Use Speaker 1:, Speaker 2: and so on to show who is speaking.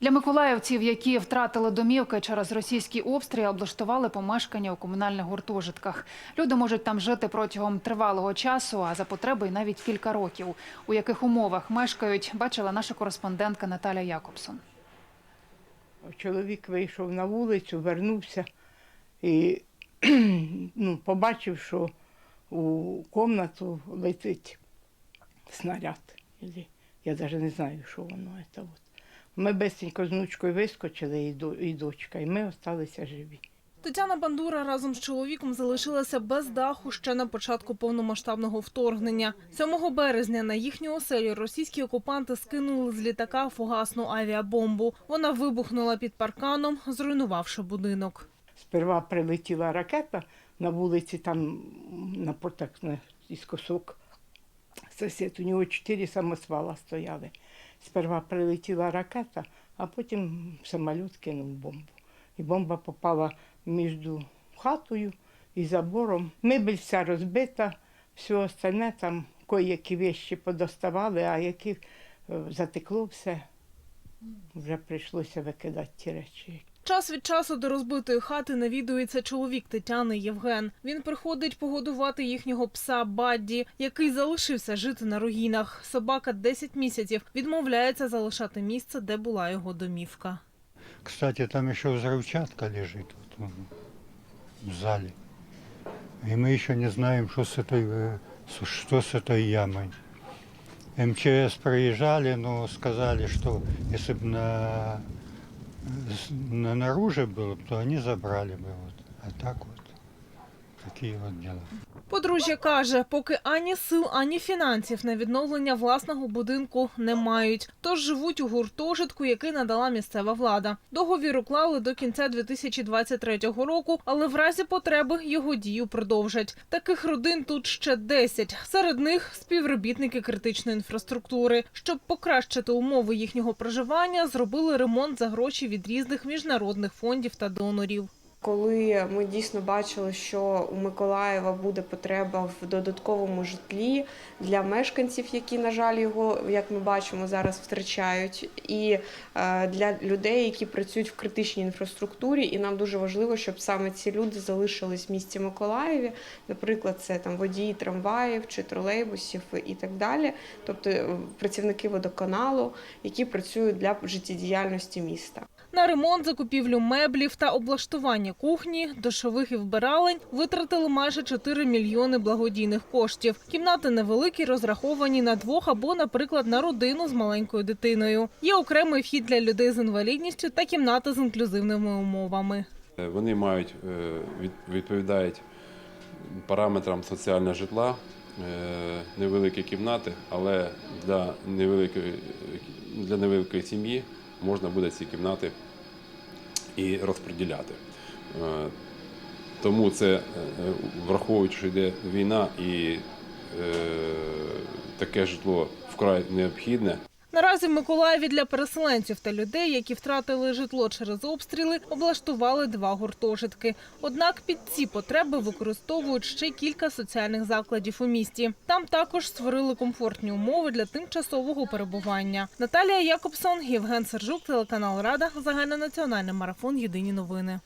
Speaker 1: Для миколаївців, які втратили домівки через російський обстріл, облаштували помешкання у комунальних гуртожитках. Люди можуть там жити протягом тривалого часу, а за потреби й навіть кілька років. У яких умовах мешкають, бачила наша кореспондентка Наталя Якобсон.
Speaker 2: Чоловік вийшов на вулицю, вернувся і ну, побачив, що у кімнату летить снаряд. Я навіть не знаю, що воно. Це от. Ми бистренько з внучкою вискочили, і, до- і дочка, і ми залишилися живі.
Speaker 3: Тетяна Бандура разом з чоловіком залишилася без даху ще на початку повномасштабного вторгнення. 7 березня на їхню оселю російські окупанти скинули з літака фугасну авіабомбу. Вона вибухнула під парканом, зруйнувавши будинок.
Speaker 2: Сперва прилетіла ракета на вулиці, там на потак на іскосок. Сосед, у нього чотири самосвала стояли. Сперва прилетіла ракета, а потім самоліт кинув бомбу. І бомба попала між хатою і забором. Мебель вся розбита, все остальне там кої-які вещі подоставали, а які е, затекло все. Вже прийшлося викидати ті речі,
Speaker 3: Час від часу до розбитої хати навідується чоловік Тетяни Євген. Він приходить погодувати їхнього пса Бадді, який залишився жити на руїнах. Собака 10 місяців відмовляється залишати місце, де була його домівка.
Speaker 4: Кстати, там еще взрывчатка лежит вот, м, в зале. И мы еще не знаем, что с этой, э, с- что с этой ямой. МЧС проезжали, но сказали, что если бы на, с- на наружу было, б, то они забрали бы. Вот. А так вот, вот дела.
Speaker 3: Подружжя каже, поки ані сил, ані фінансів на відновлення власного будинку не мають. Тож живуть у гуртожитку, який надала місцева влада. Договір уклали до кінця 2023 року, але в разі потреби його дію продовжать. Таких родин тут ще 10. Серед них співробітники критичної інфраструктури. Щоб покращити умови їхнього проживання, зробили ремонт за гроші від різних міжнародних фондів та донорів.
Speaker 5: Коли ми дійсно бачили, що у Миколаєва буде потреба в додатковому житлі для мешканців, які, на жаль, його, як ми бачимо, зараз втрачають, і е, для людей, які працюють в критичній інфраструктурі, і нам дуже важливо, щоб саме ці люди залишились в місті Миколаєві. Наприклад, це там водії трамваїв чи тролейбусів і так далі, тобто е, працівники водоканалу, які працюють для життєдіяльності міста.
Speaker 3: На ремонт, закупівлю меблів та облаштування кухні, душових і вбиралень витратили майже 4 мільйони благодійних коштів. Кімнати невеликі, розраховані на двох або, наприклад, на родину з маленькою дитиною. Є окремий вхід для людей з інвалідністю та кімната з інклюзивними умовами.
Speaker 6: Е, Вони мають е, відповідають параметрам соціального житла, е, невеликі кімнати, але для невеликої, для невеликої сім'ї можна буде ці кімнати і розподіляти. Е, Тому це, е, враховуючи, що йде війна і е, таке житло вкрай необхідне,
Speaker 3: Наразі в Миколаєві для переселенців та людей, які втратили житло через обстріли, облаштували два гуртожитки. Однак під ці потреби використовують ще кілька соціальних закладів у місті. Там також створили комфортні умови для тимчасового перебування. Наталія Якобсон, Євген Сержук, телеканал Рада, загальнонаціональний марафон. Єдині новини.